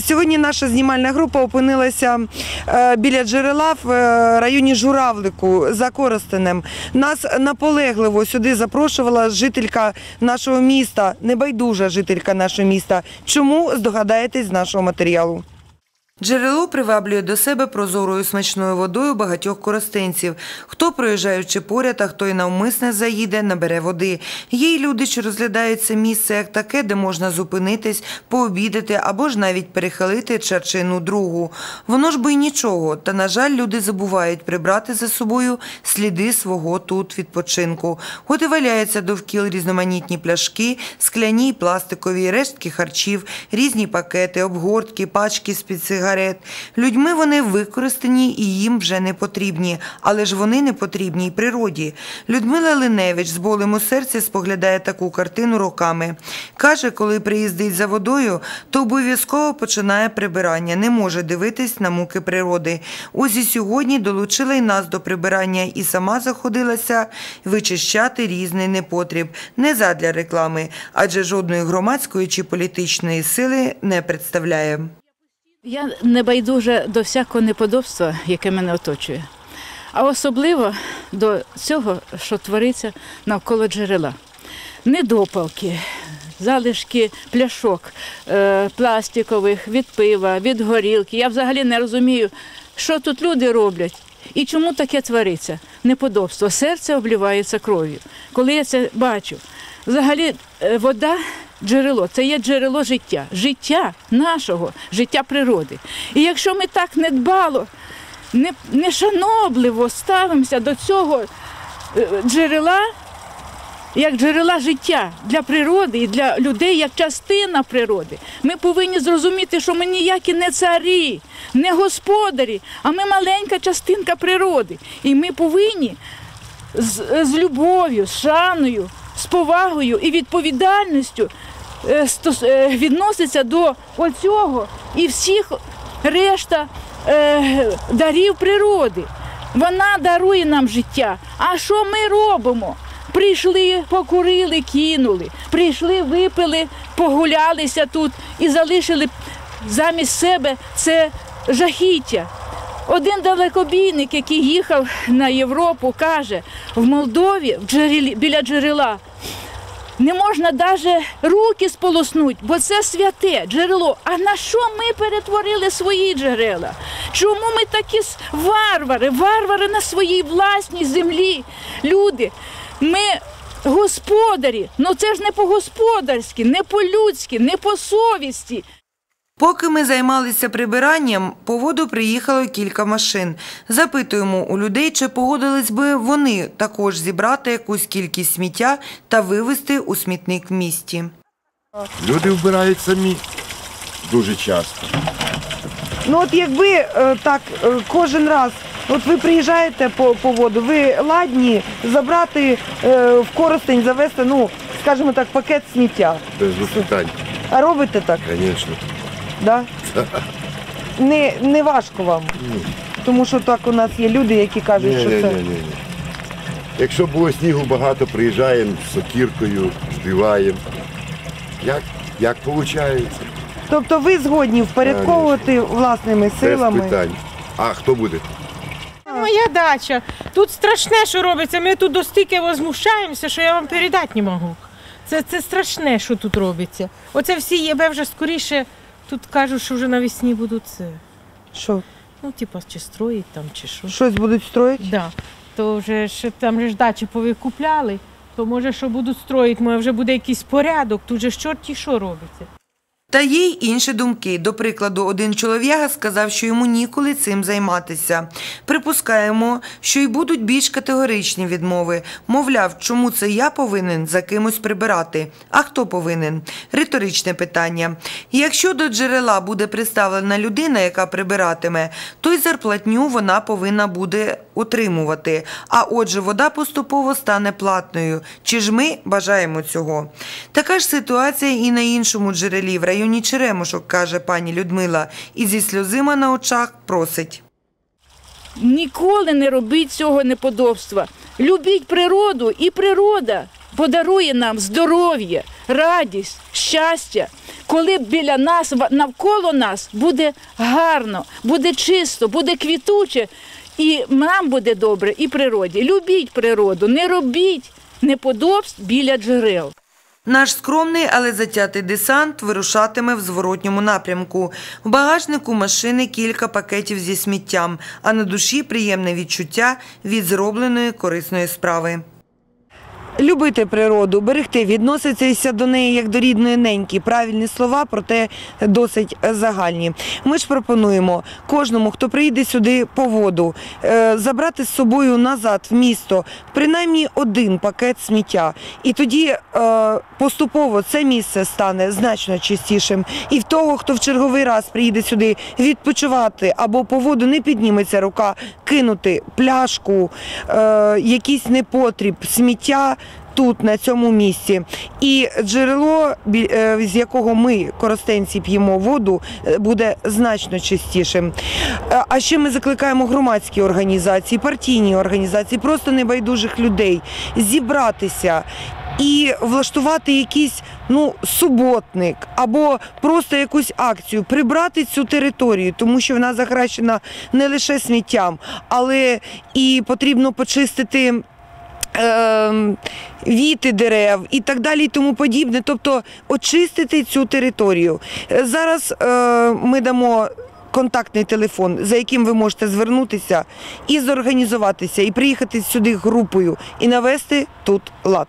Сьогодні наша знімальна група опинилася е, біля джерела в е, районі Журавлику за Коростенем. Нас наполегливо сюди запрошувала жителька нашого міста, небайдужа жителька нашого міста. Чому здогадаєтесь з нашого матеріалу? Джерело приваблює до себе прозорою смачною водою багатьох коростенців. Хто проїжджаючи поряд, а хто й навмисне заїде, набере води. Є й люди, що розглядають це місце як таке, де можна зупинитись, пообідати або ж навіть перехилити черчину другу. Воно ж би й нічого. Та, на жаль, люди забувають прибрати за собою сліди свого тут відпочинку. От і валяються довкіл різноманітні пляшки, скляні й пластикові, рештки харчів, різні пакети, обгортки, пачки з-під сигарет. Людьми вони використані і їм вже не потрібні, але ж вони не потрібні й природі. Людмила Линевич з болем у серці споглядає таку картину роками. Каже, коли приїздить за водою, то обов'язково починає прибирання, не може дивитись на муки природи. Ось і сьогодні долучила й нас до прибирання і сама заходилася вичищати різний непотріб, не задля реклами, адже жодної громадської чи політичної сили не представляє. Я не байдужа до всякого неподобства, яке мене оточує, а особливо до цього, що твориться навколо джерела. Недопалки, залишки пляшок е, пластикових від пива, від горілки. Я взагалі не розумію, що тут люди роблять і чому таке твориться. Неподобство. Серце обливається кров'ю. Коли я це бачу, взагалі е, вода джерело це є джерело життя, життя нашого, життя природи. І якщо ми так недбало, не, нешанобливо ставимося до цього е, джерела, як джерела життя для природи і для людей як частина природи. Ми повинні зрозуміти, що ми ніякі не царі, не господарі, а ми маленька частинка природи. І ми повинні з, з любов'ю, з шаною, з повагою і відповідальністю е, е, до оцього і всіх решта е, дарів природи. Вона дарує нам життя. А що ми робимо? Прийшли, покурили, кинули. Прийшли, випили, погулялися тут і залишили замість себе це жахіття. Один далекобійник, який їхав на Європу, каже, в Молдові в джерелі, біля джерела не можна навіть руки сполоснути, бо це святе джерело. А на що ми перетворили свої джерела? Чому ми такі варвари, варвари на своїй власній землі? Люди, ми господарі, ну це ж не по-господарськи, не по-людськи, не по совісті. Поки ми займалися прибиранням, по воду приїхало кілька машин. Запитуємо у людей, чи погодились би вони також зібрати якусь кількість сміття та вивезти у смітник в місті. Люди вбирають самі дуже часто. Ну от якби е, так е, кожен раз, от ви приїжджаєте по, по воду, ви ладні забрати е, в коростень, завести, ну, скажімо так, пакет сміття. Без питань, А робите так, звісно. Да? Не, не важко вам. Тому що так у нас є люди, які кажуть, Ні, що ні, це. ні, ні, ні. Якщо було снігу багато, приїжджаємо з сокіркою, збиваємо. Як, як виходить? Тобто ви згодні впорядковувати власними Без силами. питань. А хто буде? Моя дача. Тут страшне, що робиться. Ми тут достільки возмущаємося, що я вам передати не можу. Це, це страшне, що тут робиться. Оце всі єбе вже скоріше. Тут кажуть, що вже навесні будуть це. Що? Ну, типа, чи строїть там, чи що. Щось будуть строїти? Да. То вже ж там же ж дачі повикупляли, то може, що будуть строїти, може вже буде якийсь порядок, тут же ж чорті що робиться. Та є й інші думки. До прикладу, один чолов'яга сказав, що йому ніколи цим займатися. Припускаємо, що й будуть більш категоричні відмови. Мовляв, чому це я повинен за кимось прибирати? А хто повинен? Риторичне питання. Якщо до джерела буде представлена людина, яка прибиратиме, то й зарплатню вона повинна буде отримувати. А отже, вода поступово стане платною. Чи ж ми бажаємо цього? Така ж ситуація і на іншому джерелі в районі Черемошок, каже пані Людмила, і зі сльозима на очах просить. Ніколи не робіть цього неподобства. Любіть природу, і природа подарує нам здоров'я, радість, щастя, коли біля нас, навколо нас буде гарно, буде чисто, буде квітуче, і нам буде добре, і природі. Любіть природу, не робіть неподобств біля джерел. Наш скромний, але затятий десант вирушатиме в зворотньому напрямку. В багажнику машини кілька пакетів зі сміттям, а на душі приємне відчуття від зробленої корисної справи. Любити природу, берегти, відноситися до неї як до рідної неньки. Правильні слова, проте досить загальні. Ми ж пропонуємо кожному, хто приїде сюди по воду, е, забрати з собою назад в місто принаймні один пакет сміття. І тоді е, поступово це місце стане значно чистішим. І в того, хто в черговий раз приїде сюди відпочивати або по воду не підніметься рука, кинути пляшку, е, якийсь непотріб, сміття. Тут, на цьому місці, і джерело, е, з якого ми, коростенці, п'ємо воду, е, буде значно чистішим. Е, А ще ми закликаємо громадські організації, партійні організації, просто небайдужих людей зібратися і влаштувати якийсь ну, суботник або просто якусь акцію, прибрати цю територію, тому що вона захаращена не лише сміттям, але і потрібно почистити. ем, Віти дерев і так далі, і тому подібне, тобто очистити цю територію. Е, Зараз е, ми дамо контактний телефон, за яким ви можете звернутися і зорганізуватися, і приїхати сюди групою і навести тут лад.